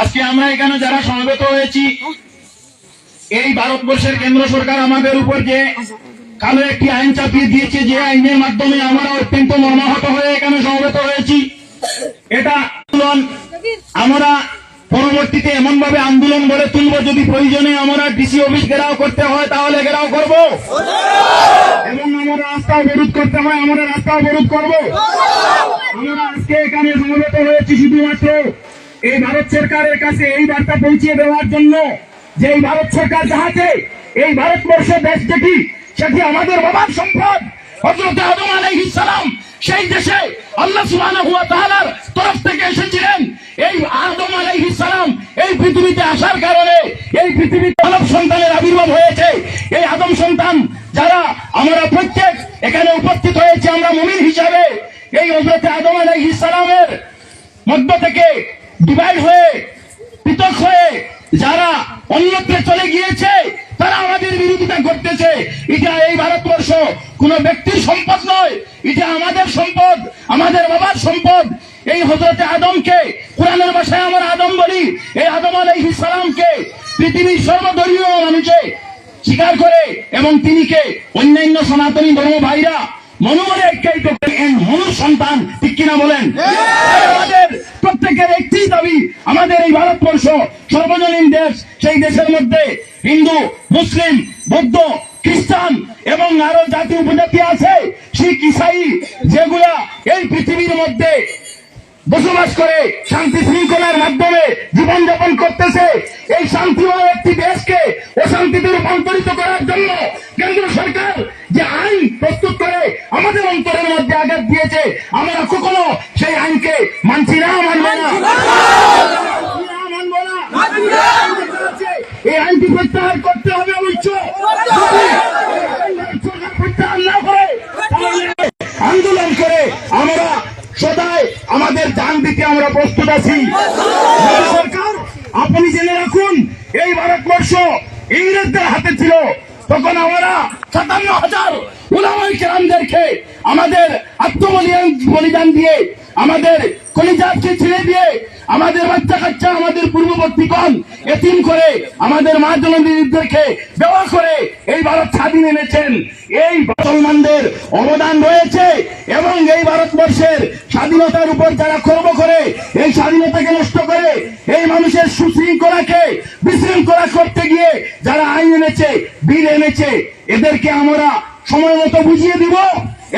আজকে আমরা এখানে যারা সমবেত হয়েছি, এই ভারতবর্ষের কেন্দ্র সরকার আমাদের উপর যে কালো একটি আইন চাপিয়ে দিয়েছে, যে আইনের মাধ্যমে আমরা অত্যন্ত মর্মাহত হয়ে এখানে সমবেত হয়েছি, এটা আন্দোলন আমরা পরবর্তীতে এমন ভাবে আন্দোলন গড়ে তুলব, যদি প্রয়োজনে আমরা ডিসি অফিস ঘেরাও করতে হয়, তাহলে ঘেরাও করব। রাস্তা অবরোধ করতে হয়, আমরা রাস্তা অবরোধ করব। আমরা আজকে এখানে সমবেত হয়েছি শুধুমাত্র এই ভারত সরকারের কাছে এই বার্তা পৌঁছে দেওয়ার জন্য যে এই ভারত সরকার যাহাতে এই ভারতবর্ষ দেশ যেটি, সেটি আমাদের বাবার সম্পদ। হজরত আদম আলাইহিস সেই দেশে আল্লাহ সুবহানাহু ওয়া তাআলার তরফ থেকে এসেছিলেন। এই আদম আলাইহিস সালাম এই পৃথিবীতে আসার কারণে এই পৃথিবীতে মানব সন্তানের আবির্ভাব হয়েছে। এই আদম সন্তান যারা আমরা প্রত্যেক এখানে উপস্থিত হয়েছে আমরা মুমিন হিসাবে। এই হজরত আদম আলাইহিস সালামের মধ্য থেকে ডিভাইড হয়ে, পৃথক হয়ে যারা অন্যত্রে চলে গিয়েছে, তারা আমাদের বিরোধিতা করতেছে। এটা এই ভারতবর্ষ কোন ব্যক্তির সম্পদ নয়, এটা আমাদের সম্পদ, আমাদের বাবার সম্পদ। এই হজরতে আদমকে কোরআনের ভাষায় আমরা আদম বলি। এই আদম আলাইহিস সালামকে পৃথিবীর সর্বধর্মীয় মানুষে স্বীকার করে এবং তিনিকে অন্যান্য সনাতনী ধর্ম ভাইরা মনোমনে ঐক্যায়িত করেন মনুর সন্তান ঠিক কিনা বলেন? আমাদের প্রত্যেকের একটি দাবি আমাদের এই ভারতবর্ষ সর্বজনীন দেশ সেই দেশের মধ্যে হিন্দু মুসলিম বৌদ্ধ খ্রিস্টান এবং আরও জাতি উপজাতি আছে শিখ ইসাই যেগুলা এই পৃথিবীর মধ্যে বসবাস করে শান্তি শৃঙ্খলার মাধ্যমে জীবনযাপন করতেছে। এই শান্তিময় একটি দেশকে অশান্তিতে রূপান্তরিত করার জন্য কেন্দ্র সরকার যে আইন প্রস্তুত করে আমাদের অন্তরের মধ্যে আঘাত দিয়েছে, আমরা কখনো সেই আইনকে মানছি না মানব না মানব না এই আইনটি প্রত্যাহার করতে হবে অবশ্য সরকার প্রত্যাহার না করে তাহলে আন্দোলন করে আমরা সদাই আমাদের জান দিতে আমরা প্রস্তুত আছি মোদী সরকার আপনি জেনে রাখুন এই ভারতবর্ষ ইংরেজদের হাতে ছিল সাতান্ন হাজার আমাদের আত্মবলিদান বলিদান দিয়ে আমাদের কলিজাতকে ছেড়ে দিয়ে আমাদের বাচ্চা কাচ্চা, আমাদের পূর্ববর্তীগণ এতিম করে, আমাদের মা জননীদেরকে দেওয়া করে এই ভারত স্বাধীন এনেছেন। এই মুসলমানদের অবদান রয়েছে এবং এই ভারতবর্ষের স্বাধীনতার উপর যারা কর্ম করে, এই স্বাধীনতাকে নষ্ট করে, এই মানুষের সুশৃঙ্খলাকে বিশৃঙ্খলা করতে গিয়ে যারা আইন এনেছে, বিল এনেছে, এদেরকে আমরা সময় মতো বুঝিয়ে দিব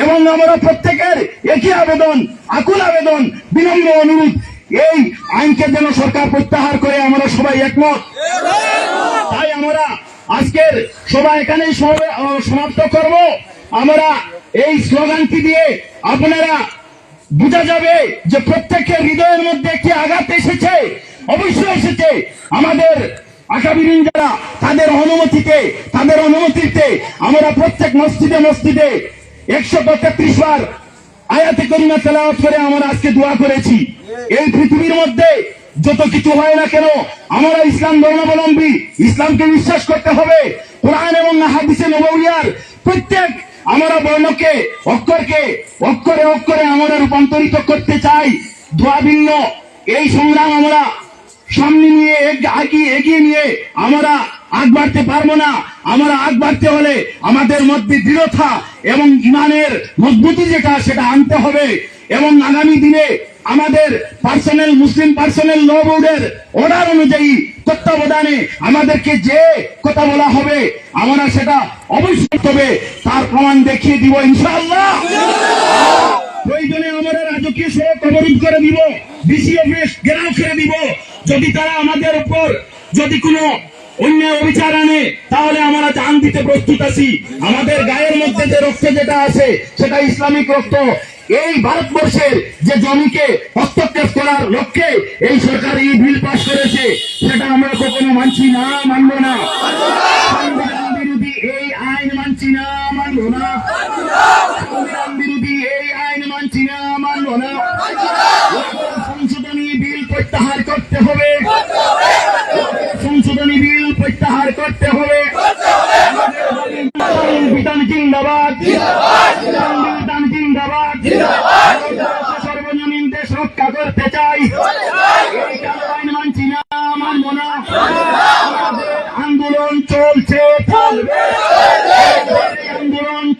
এবং আমরা প্রত্যেকের একই আবেদন, আকুল আবেদন, বিনম্র অনুরোধ এই আইনকে যেন সরকার প্রত্যাহার করে, আমরা সবাই একমত। তাই আমরা আজকের সবাই এখানেই সমাপ্ত করব। আমরা এই স্লোগানটি দিয়ে আপনারা বোঝা যাবে যে প্রত্যেকের হৃদয়ের মধ্যে একটি আঘাত এসেছে, অবশ্যই এসেছে। আমাদের আকাবিরিন যারা তাদের অনুমতিতে তাদের অনুমতিতে আমরা প্রত্যেক মসজিদে মসজিদে একশো তেত্রিশ বার আয়াতে করিমা তেলাওয়াত করে আমরা আজকে দোয়া করেছি। এই পৃথিবীর মধ্যে যত কিছু হয় না কেন, আমরা ইসলাম ধর্মাবলম্বী, ইসলামকে বিশ্বাস করতে হবে। কোরআন এবং হাদিসে নবউলিয়ার প্রত্যেক আমরা বর্ণকে, অক্ষরকে, অক্ষরে অক্ষরে আমরা রূপান্তরিত করতে চাই। দোয়া ভিন্ন। এই সংগ্রাম আমরা সামনে নিয়ে এগিয়ে নিয়ে আমরা আগ বাড়তে পারব না। আমরা আগ বাড়তে হলে আমাদের মধ্যে দৃঢ়তা এবং ইমানের মজবুতি যেটা, সেটা আনতে হবে। এবং আগামী দিনে আমাদের পার্সোনাল মুসলিম পার্সোনাল ল বোর্ডের অর্ডার অনুযায়ী তত্ত্বাবধানে আমাদেরকে যে কথা বলা হবে, আমরা সেটা অবশ্যই তবে তার প্রমাণ দেখিয়ে দিব ইনশাআল্লাহ। প্রয়োজনে আমরা রাজকীয় সড়ক অবরোধ করে দিব ডিসি অফিস ঘেরাও করে দিব। যদি তারা আমাদের উপর যদি কোনো অন্যায় অবিচার আনে, তাহলে আমরা জান দিতে প্রস্তুত আছি। আমাদের গায়ের মধ্যে যে রক্ত যেটা আছে, সেটা ইসলামিক রক্ত। এই ভারতবর্ষের যে জমিকে হস্তক্ষেপ করার লক্ষ্যে এই সরকার এই বিল পাস করেছে, সেটা আমরা কখনো মানছি না, মানব না। বিরোধী এই আইন মানছি না, মানব না। বিরোধী এই আইন মানছি না।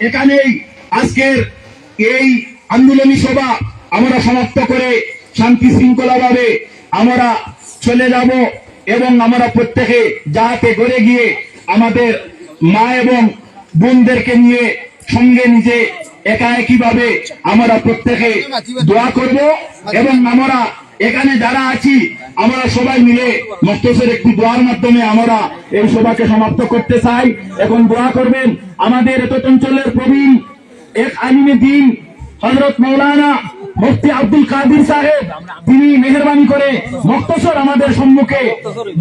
এখানেই আজকের এই আন্দোলনী সভা আমরা সমাপ্ত করে শান্তি শৃঙ্খলাভাবে আমরা চলে যাব এবং আমরা প্রত্যেকে যাহাতে করে গিয়ে আমাদের মা এবং বোনদেরকে নিয়ে সঙ্গে নিজে একা একই ভাবে আমরা প্রত্যেকে দোয়া করব এবং আমরা এখানে যারা আছি, আমরা সবাই মিলে মস্তসের একটি দোয়ার মাধ্যমে আমরা এই সভাকে সমাপ্ত করতে চাই। এখন দোয়া করবেন আমাদের এত অঞ্চলের প্রবীণ এক আলিমে দিন হজরত মৌলানা মুফতি আব্দুল কাদির সাহেব, তিনি মেহরবানি করে মক্তসর আমাদের সম্মুখে,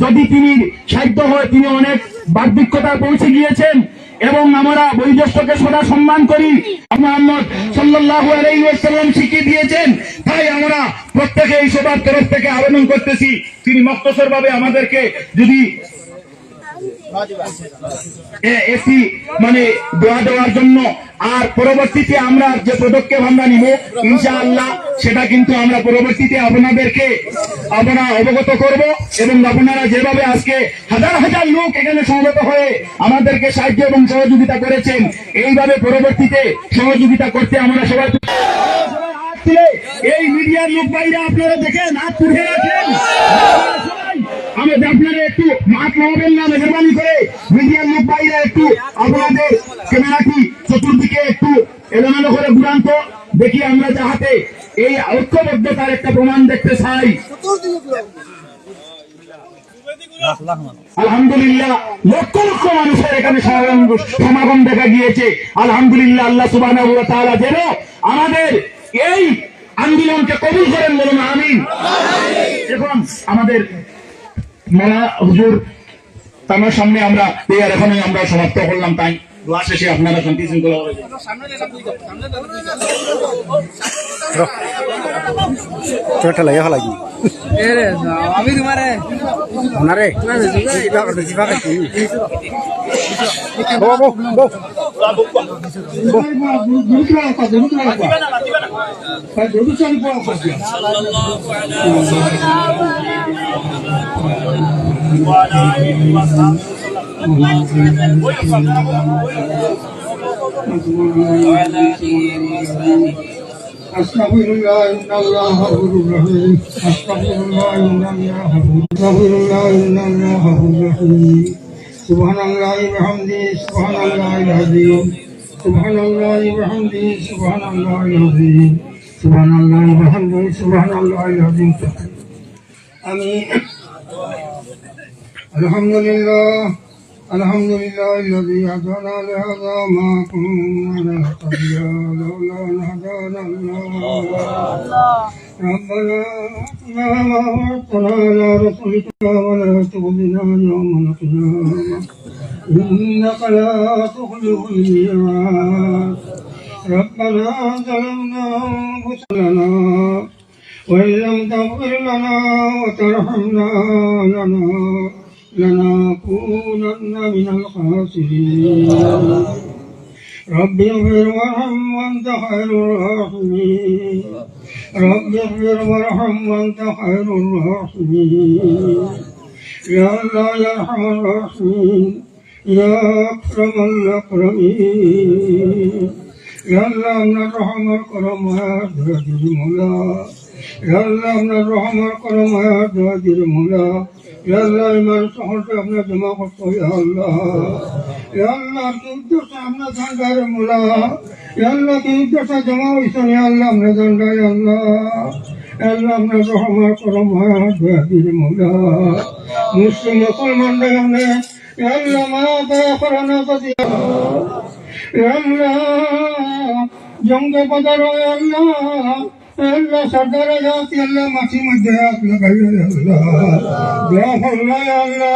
যদি তিনি সাধ্য হয় তিনি অনেক বার্ধক্যতা পৌঁছে গিয়েছেন। এবং আমরা বয়োজ্যেষ্ঠকে সদা সম্মান করি। মোহাম্মদ সাল্লাল্লাহু আলাইহি ওয়াসাল্লাম শিখিয়ে দিয়েছেন, তাই আমরা প্রত্যেকে এই সবার তরফ থেকে আবেদন করতেছি, তিনি মক্তসর ভাবে আমাদেরকে যদি এ- একটি মানে দোয়া দেওয়ার জন্য, আর পরবর্তীতে আমরা যে পদক্ষেপ আমরা নিব, ইনশাআল্লাহ, সেটা কিন্তু আমরা পরবর্তীতে আপনাদেরকে আমরা অবগত করব এবং আপনারা যেভাবে আজকে হাজার হাজার লোক এখানে সমবেত হয়ে আমাদেরকে সাহায্য এবং সহযোগিতা করেছেন, এইভাবে পরবর্তীতে সহযোগিতা করতে আমরা সবাই এই মিডিয়ার লোক বাইরে আপনারা দেখেন, হাত তুলে রাখেন। আমাদের আপনারা একটু মাঠ নামাবেন না, মেহরবানি করে মিডিয়ার লোক বাইরে একটু আপনাদের ক্যামেরাটি চতুর্দিকে একটু এলোমেলো করে ঘুরান তো, দেখি আমরা যাহাতে এই ঐক্যবদ্ধতার একটা প্রমাণ দেখতে চাই। আলহামদুলিল্লাহ, লক্ষ লক্ষ মানুষের এখানে সমাগম- দেখা গিয়েছে। আলহামদুলিল্লাহ, আল্লাহ সুবাহ যেন আমাদের এই আন্দোলনকে কবুল করেন বলুন, আমিন। এখন আমাদের মালা হুজুর তার সামনে আমরা এখনই আমরা সমাপ্ত করলাম, তাই দোয়া শেষে আপনারা শান্তি শৃঙ্খলা হবে চোরটা লাগে ফেলাই এরে আমি তোমারে আপনারে জিপা করতে জিপা করতে বো বো বো أستغفر الله إن الله سبحان الله بحمده سبحان الله العظيم سبحان الله بحمده سبحان الله العظيم سبحان الله بحمده سبحان الله العظيم آمين الحمد لله الحمد لله الذي هدانا لهذا ما كنا نهتدي لولا أن هدانا الله ربنا آتنا ما وعدتنا على رسلك ولا تخزنا يوم القيامة إنك لا تخلف الميعاد ربنا ظلمنا أنفسنا وإن لم تغفر لنا وترحمنا لنا لنكونن من الخاسرين. رب اغفر وارحم وانت خير الراحمين. رب اغفر وارحم وانت خير الراحمين. يا الله يا ارحم الراحمين. يا أكرم الأكرمين. يا الله من الرحم الكرم يا هادي المولى. يا الله من الرحم الكرم يا هادي المولى يا الله من سحرت ابن جماعة قصة يا الله يا الله كنت سامنا سنگار مولا يا الله كنت سجماع ويسن يا الله من زنگا يا الله يا الله من الرحم الكرم يا هادي المولى مسلم مسلمان دغمنا يا الله ما تأخرنا قصيا يا الله জঙ্গে পদার আল্লাহ আল্লাহ সর্দার আজাদ আল্লাহ মাটির মধ্যে হাত লাগাইয়া আল্লাহ দোয়া করলাই আল্লাহ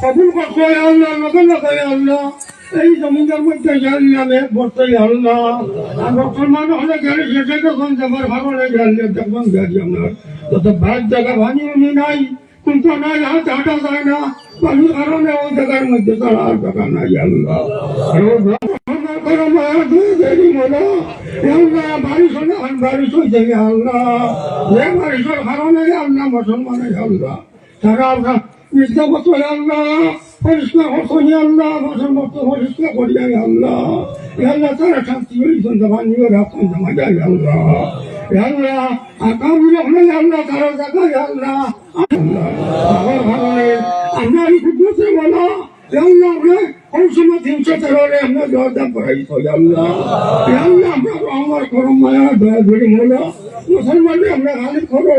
কবুল করতে আল্লাহ নতুন নতুন আল্লাহ এই জমিদার মধ্যে জানলামে বসতে আল্লাহ আর মুসলমান হলে গেলে সেটা যখন যাবার ভালো লাগে আল্লাহ যখন গাড়ি আমার তত ভাত জায়গা ভাঙি নাই কিন্তু নাই হাত হাঁটা যায় না পানির কারণে ওই জায়গার মধ্যে তার আর জায়গা নাই আল্লাহ আর ও রহমত করো মায়া দুই দেরি মোলা আল্লাহ বাড়ি শোনে বাড়ি হয়েছে আল্লাহ যে বাড়ির কারণে আল্লাহ মুসলমানের আল্লাহ তারা বিদ্যাগত আল্লাহ পরিষ্কার হতনি আল্লাহ মতো পরিষ্কার করি আল্লাহ আল্লাহ তারা শান্তি হয়েছেন জামানিও রাখুন যায় আল্লাহ আল্লাহ আগামী রহমে আল্লাহ তারা দেখায় আল্লাহ আমার আমরা এই কুকুরতে বলা আল্লাহ আমরা ওই সময় তিনশো তেরোরে আমরা জয়দান করাই, তো আল্লাহ আল্লাহ আমরা আমার করো মায়া করো।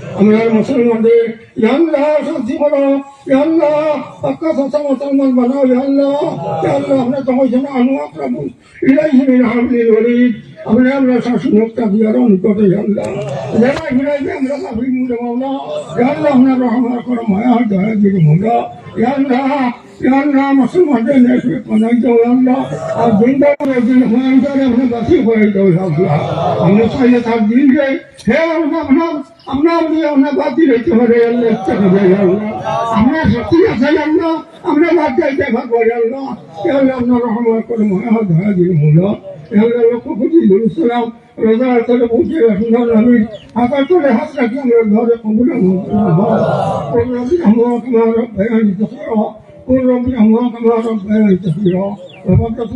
আমরা মুসলমানদের আল্লাহ শান্তি করো আল্লাহ পাক্কা কথা মুসলমান বানাও আল্লাহ আল্লাহ আমরা তোমার জন্য আনু আক্রমণ ইলাইহি মিন হাবলিল ওয়ারিদ আমরা আমরা শাসন মুক্তা দিয়ার নিকটে আল্লাহ যারা ইব্রাহিম আমরা কাফি মুরে মাওলা। আল্লাহ আমরা রহমান করো মায়া দয়া আল্লাহ মুসলমানদের পানাই দাও আল্লাহ আর জিন্দা দিন হুয়াই আমরা বাসি হয়ে আল্লাহ আমরা চাইলে তার দিন যে হে আল্লাহ আপনার আমরা দিয়ে আমরা দিয়ে রেখে করে আল্লাহ। আমরা সত্যি আছে আল্লাহ, আমরা বাদ যাইতে পারব আল্লাহ। আল্লাহ, আমরা রহমান করে দয়া দিকে মাওলা আল্লাহ, লক্ষ কোটি সালাম রোজা করে পৌঁছে সুন্দর আমি আকাশ করে হাত রাখি আমরা ঘরে কবুল আমার তোমার ভয়ানিত করো রবি